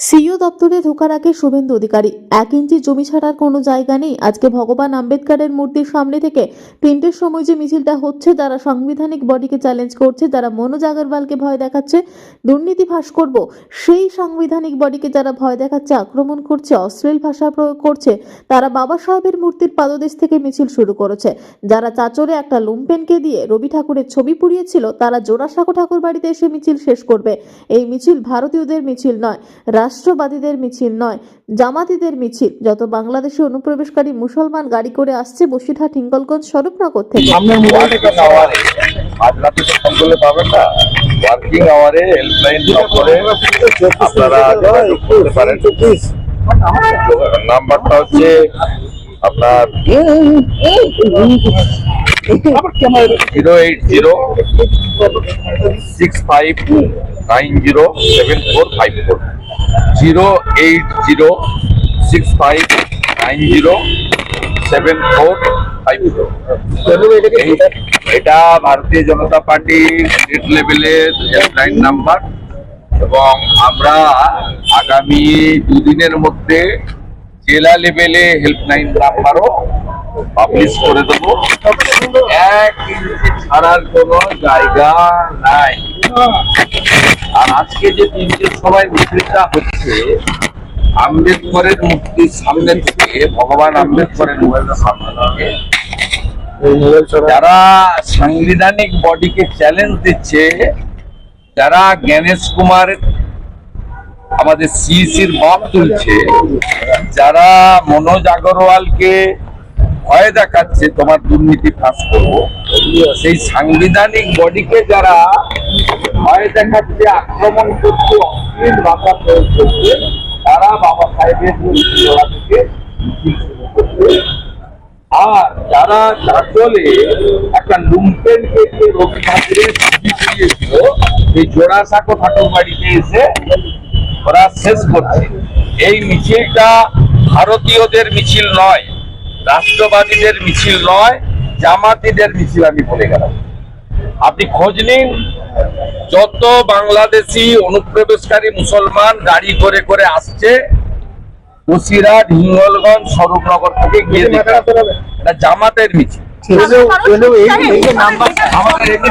CEO দপ্তরে ঢোকার আগে শুভেন্দু অধিকারী, এক ইঞ্চি জমি ছাড়ার কোনো জায়গা নেই। আজকে ভগবান আম্বেদকারের মূর্তির সামনে থেকে তিনটের সময় যে মিছিলটা হচ্ছে, যারা সাংবিধানিক বডিকে চ্যালেঞ্জ করছে, যারা মনোজ আগরওয়ালকে ভয় দেখাচ্ছে, দুর্নীতি ফাঁস করব, সেই সাংবিধানিক বডিকে যারা ভয় দেখাচ্ছে, আক্রমণ করছে, অশ্লীল ভাষা প্রয়োগ করছে, তারা বাবা সাহেবের মূর্তির পাদদেশ থেকে মিছিল শুরু করেছে। যারা চাচরে একটা লুম্পেনকে দিয়ে রবি ঠাকুরের ছবি পুড়িয়েছিল, তারা জোড়াসাঁকো ঠাকুর বাড়িতে এসে মিছিল শেষ করবে। এই মিছিল ভারতীয়দের মিছিল নয় রাষ্ট্রবাদীদের মিছিল নয় জামাতিদের মিছিল যত বাংলাদেশে অনুপ্রবেশকারী মুসলমান গাড়ি করে আসছে বসিরহাট হিঙ্গলগঞ্জ স্বরূপনগর থেকে। ওয়ার্কিং আওয়ারে হেল্পলাইন নম্বরে যোগাযোগ করতে পারেন। নাম্বারটা হচ্ছে আপনার zero eight zero six five nine zero seven four five four zero eight zero six five nine zero seven four five four এটা ভারতীয় জনতা পার্টির স্টেট লেভেলের হেল্পলাইন নাম্বার এবং আমরা আগামী দুদিনের মধ্যে জেলা লেভেলে হেল্পলাইন নাম্বারও পাবলিশ করে দেবো। এক ছাড়ার কোনো জায়গা নাই। আর আজকে যে তিনটের সবাই মিছিলটা হচ্ছে, আম্বেদকরের মূর্তির সামনে থেকে ভগবান আম্বেদকরের সামনে যারা সাংবিধানিক বডিকে চ্যালেঞ্জ দিচ্ছে, যারা জ্ঞানেশ কুমার আমাদের সিইসির বাপ তুলছে, যারা মনোজ আগরওয়ালকে ভয় দেখাচ্ছে, তোমার দুর্নীতি ফাঁস করব। সেই সাংবিধানিক বডিকে যারা ভয় দেখাচ্ছে, আক্রমণ করছে, অশ্লীল ভাষা প্রয়োগ করছে, তারা বাবা সাহেবের আর যারা চাচলে একটা লুম্পেনকে যে রবি ঠাকুরের ছবি পুড়িয়েছিল এই জোড়াসাঁকো ঠাকুর বাড়িতে এসে ওরা শেষ করছে। এই মিছিলটা ভারতীয়দের মিছিল নয়, রাষ্ট্রবাদীদের মিছিল নয় জামাতিদের মিছিল আমি বলে গেলাম। আপনি খোঁজ নিন যত বাংলাদেশি অনুপ্রবেশকারী মুসলমান গাড়ি করে করে আসছে কুশিরাট হিঙ্গলগঞ্জ স্বরূপনগর থেকে গিয়ে এটা জামাতের মিছিল। আমাদের এমনি